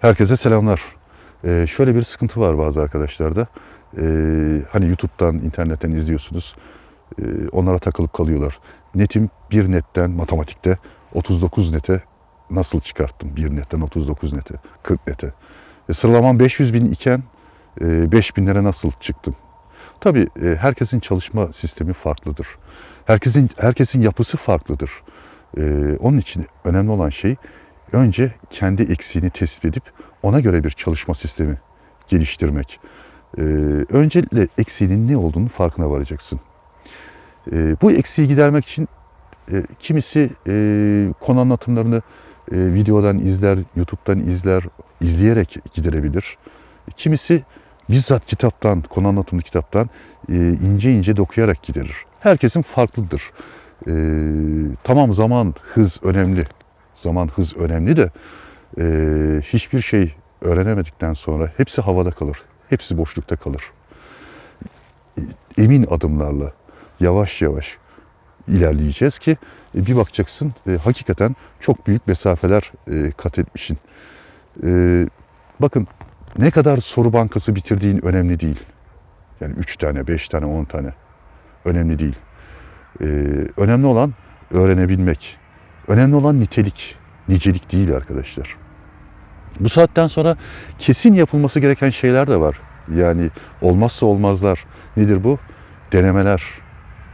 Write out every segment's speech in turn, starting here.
Herkese selamlar. Ee, şöyle bir sıkıntı var bazı arkadaşlarda. Ee, hani YouTube'dan, internetten izliyorsunuz. Ee, onlara takılıp kalıyorlar. Netim bir netten matematikte 39 nete nasıl çıkarttım? Bir netten 39 nete, 40 nete. E, sıralamam 500 bin iken e, 5000 lira nasıl çıktım? Tabii e, herkesin çalışma sistemi farklıdır. Herkesin herkesin yapısı farklıdır. E, onun için önemli olan şey önce kendi eksiğini tespit edip ona göre bir çalışma sistemi geliştirmek. E, öncelikle eksiğinin ne olduğunu farkına varacaksın. E, bu eksiği gidermek için e, kimisi e, konu anlatımlarını e, videodan izler, YouTube'dan izler, izleyerek giderebilir. Kimisi bizzat kitaptan, konu anlatımlı kitaptan e, ince ince dokuyarak giderir. Herkesin farklıdır. E, tamam zaman, hız önemli. Zaman, hız önemli de e, hiçbir şey öğrenemedikten sonra hepsi havada kalır. Hepsi boşlukta kalır. E, Emin adımlarla, yavaş yavaş ilerleyeceğiz ki e, bir bakacaksın e, hakikaten çok büyük mesafeler e, kat etmişsin. E, bakın ne kadar soru bankası bitirdiğin önemli değil. Yani 3 tane, 5 tane, 10 tane önemli değil. E, önemli olan öğrenebilmek. Önemli olan nitelik, nicelik değil arkadaşlar. Bu saatten sonra kesin yapılması gereken şeyler de var. Yani olmazsa olmazlar. Nedir bu? Denemeler.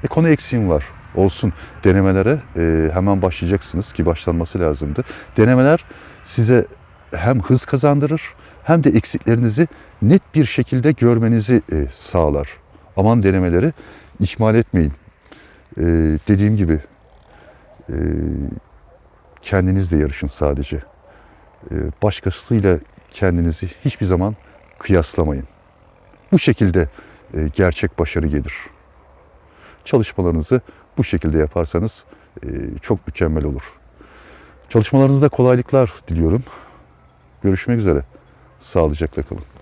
E konu eksiğim var. Olsun. Denemelere e, hemen başlayacaksınız ki başlanması lazımdı. Denemeler size hem hız kazandırır hem de eksiklerinizi net bir şekilde görmenizi e, sağlar. Aman denemeleri ihmal etmeyin. E, dediğim gibi e, kendinizle yarışın sadece. E, başkasıyla kendinizi hiçbir zaman kıyaslamayın. Bu şekilde e, gerçek başarı gelir. Çalışmalarınızı bu şekilde yaparsanız e, çok mükemmel olur. Çalışmalarınızda kolaylıklar diliyorum. Görüşmek üzere. Sağlıcakla kalın.